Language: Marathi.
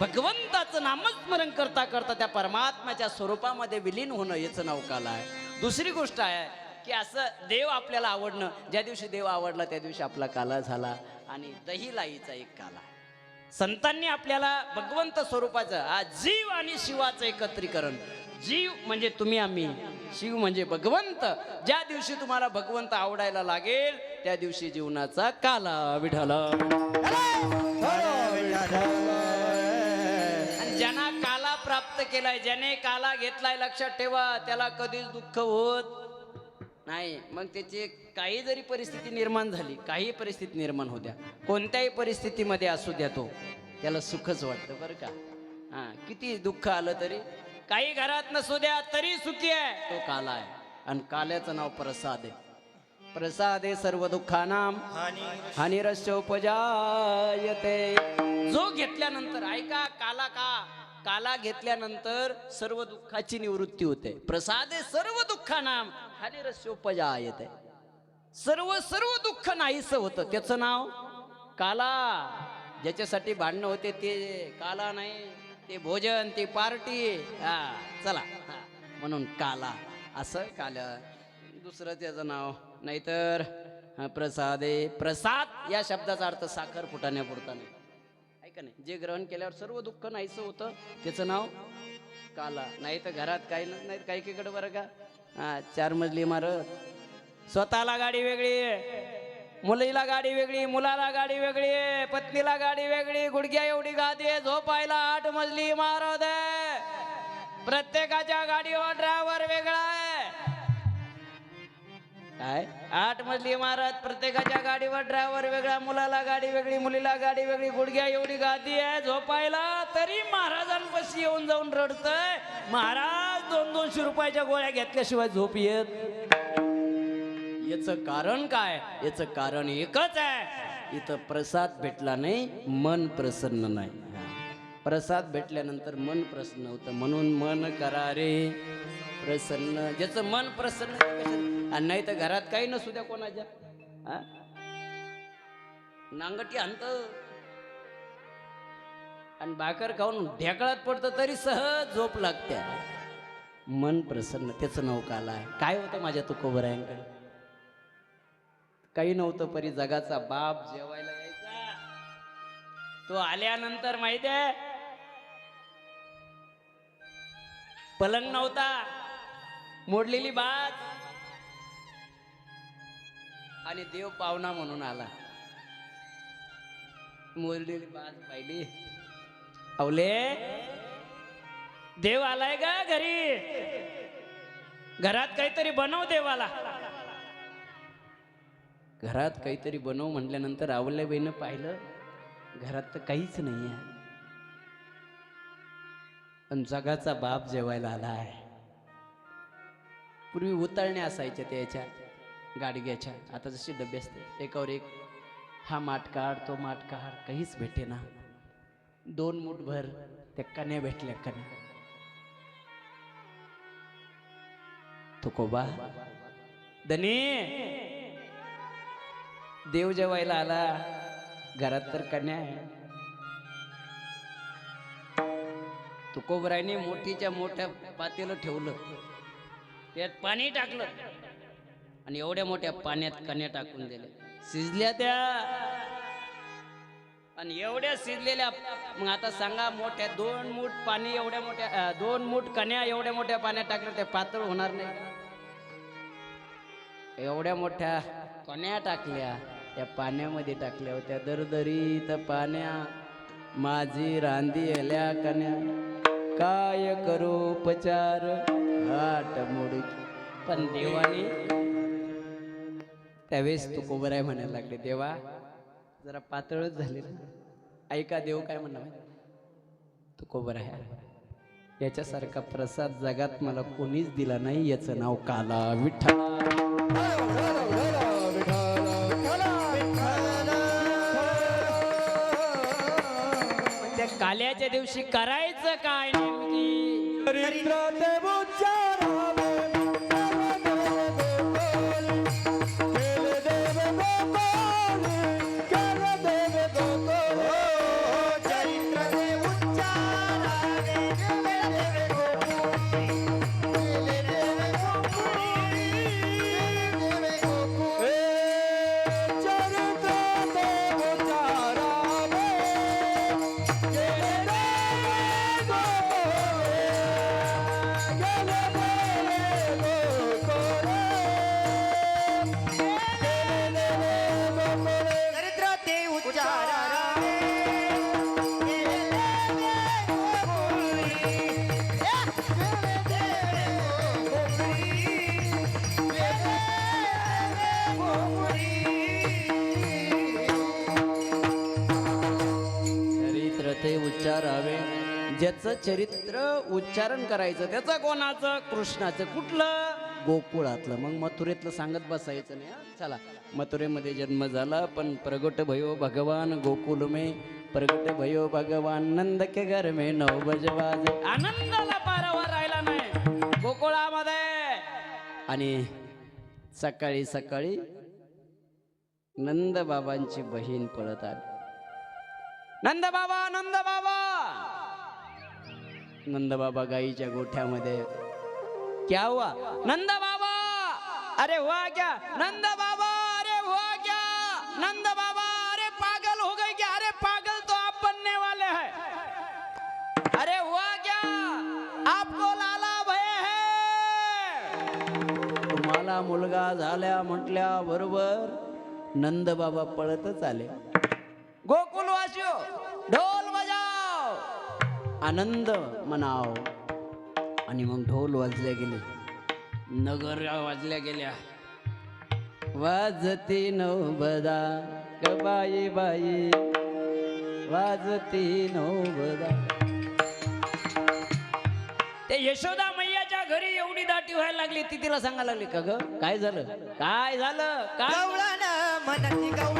भगवंताचं नामस्मरण करता करता त्या परमात्म्याच्या स्वरूपामध्ये विलीन होणं याचं नाव काला आहे. दुसरी गोष्ट आहे की असं देव आपल्याला आवडणं ज्या दिवशी देव आवडला त्या दिवशी आपला काला झाला आणि दही लाईचा एक काला. आहे संतांनी आपल्याला भगवंत स्वरूपाचं हा जीव आणि शिवाचं एकत्रीकरण. जीव म्हणजे तुम्ही आम्ही शिव म्हणजे भगवंत. ज्या दिवशी तुम्हाला भगवंत आवडायला लागेल त्या दिवशी जीवनाचा काला विढाला आणि ज्यांना काला प्राप्त केलाय ज्याने काला घेतलाय लक्षात ठेवा त्याला कधीच दुःख होत नाही. मग त्याची काही जरी परिस्थिती निर्माण झाली काही परिस्थिती निर्माण होत्या कोणत्याही परिस्थितीमध्ये असू द्या तो. त्याला सुखच वाटतं बरं का? हा किती दुःख आलं तरी. काही घरात नसू द्या तरी सुखी आहे. तो काला आहे. आणि काल्याचं नाव प्रसाद आहे. प्रसाद सर्व दुःखानाम हानी. उपजायते. जो घेतल्यानंतर ऐका काला का? काला घेतल्यानंतर सर्व दुःखाची निवृत्ती होते. प्रसादे सर्व दुःखानाम हानी उपजायते. सर्व सर्व दुःख नाहीस होतं. त्याचं नाव काला. ज्याच्यासाठी भांडणं होते ते काला नाही ते भोजन ते पार्टी. हा चला. म्हणून काला. असं काला. दुसरं त्याचं नाव नाहीतर प्रसादे प्रसाद या शब्दाचा अर्थ साखर फुटाण्या पुरता नाही ऐका नाही? जे ग्रहण केल्यावर सर्व दुःख नाहीसं होतं त्याचं नाव काला. नाही तर घरात काही नाही काही काहीकडे बरं का? हा चार मजली इमारत. स्वतःला गाडी वेगळी मुलीला गाडी वेगळी मुलाला गाडी वेगळी पत्नीला गाडी वेगळी गुडघ्या एवढी गादी झोपायला आठ मजली इमारत आहे. प्रत्येकाच्या गाडीवर ड्रायव्हर वेगळा आहे. काय? आठ मजली इमारत प्रत्येकाच्या गाडीवर ड्रायव्हर वेगळा मुलाला गाडी वेगळी मुलीला गाडी वेगळी गुडघ्या एवढी गादी आहे. झोपायला तरी महाराजांपाशी येऊन जाऊन रडतय. महाराज दोन दोनशे रुपयाच्या गोळ्या घेतल्याशिवाय झोप येत याचं कारण काय? याचं कारण एकच आहे. इथं प्रसाद भेटला नाही मन प्रसन्न नाही. प्रसाद भेटल्यानंतर मन प्रसन्न होतं. म्हणून मन करा रे. प्रसन्न. ज्याचं मन प्रसन्न आणि नाही तर घरात काही नसू द्या कोणाच्या. नांगटी अंत आणि भाकर खाऊन ढेकळात पडतं तरी सहज झोप लागते. मन प्रसन्न त्याचं नाव काला. काय होतं माझ्या तुकोबरायांकडे काही नव्हतं परी जगाचा बाप जेवायला यायचा. तो आल्यानंतर माहिती आहे पलंग नव्हता. मोडलेली बाज आणि देव पावना म्हणून आला. मोरलेली बाज पाहिली. अवले देव आलाय का घरी. घरात काहीतरी बनव देवाला. घरात काहीतरी बनव म्हटल्यानंतर आवल्याबाईनं पाहिलं घरात तर काहीच नाही आहे. पण जगाचा बाप जेवायला आला आहे पूर्वी उतरण्या असायच्या त्याच्या गाडग्याच्या आता जसे डबे असते एकावर एक हा माठ काढ तो माठ काढ काहीच भेटे ना. दोन मुठभर त्या कन्या भेटल्या कन्या तुकोबा धनी! देव जेवायला आला. घरात तर कन्या आहे. तुकोबरायने मोठीच्या मोठ्या पातेलं ठेवलं. त्यात पाणी टाकलं. आणि एवढ्या मोठ्या पाण्यात कण्या टाकून दिल्या. शिजल्या त्या. आणि एवढ्या शिजलेल्या मग आता सांगा मोठ्या दोन मूठ पाणी एवढ्या मोठ्या दोन मूठ कण्या एवढ्या मोठ्या पाण्यात टाकल्या ते पातळ होणार नाही. एवढ्या मोठ्या कण्या टाकल्या त्या पाण्यामध्ये टाकल्या होत्या दरदरीत पाण्या. माझी रांदी आल्या कण्या. काय करू उपचार? हाट मुडकी पण देवाने त्यावेळेस तू कोबराय म्हणायला लागले देवा जरा पातळच झाले ना. ऐका देव काय म्हणणार तू कोबराय याच्यासारखा प्रसाद जगात मला कोणीच दिला नाही याचं नाव काला विठ्ठल. त्या काल्याच्या दिवशी करायचं काय नेमकी? ज्याचं चरित्र उच्चारण करायचं. त्याचं कोणाचं? कृष्णाचं. कुठलं? गोकुळातलं. मग मथुरेतलं सांगत बसायचं नाही चला. मथुरेमध्ये जन्म झाला पण प्रगट भयो भगवान गोकुल मे. प्रगट भयो भगवान नंद के घर मे. नव बजवाजे आनंदाला पारावर राहिला नाही. गोकुळामध्ये. आणि सकाळी सकाळी नंद बाबांची बहीण पळत आली. नंद बाबा नंदबाबा गाईच्या गोठ्यामध्ये. क्या हुआ? नंदबाबा! अरे हुआ क्या? नंद बाबा अरे हुआ क्या? नंद बाबा अरे पागल हो गए क्या? अरे पागल तो आप बनने वाले हैं। अरे हुआ क्या? आपको लाला भय है। तुम्हाला मुलगा झाल्या म्हटल्या बरोबर नंदबाबा पळतच आले. गोकुलवासियो ढोल आनंद मनाव. आणि मग ढोल वाजल्या गेले. नगर वाजल्या गेल्या. वाजती नवबदा ग बाई बाई. वाजती नवबदा ते यशोदा मैयाच्या घरी एवढी दाटी व्हायला लागली ती तिला सांगायला लागली का ग? काय झालं? काय झालं? काय गवळण मनती गवळणीला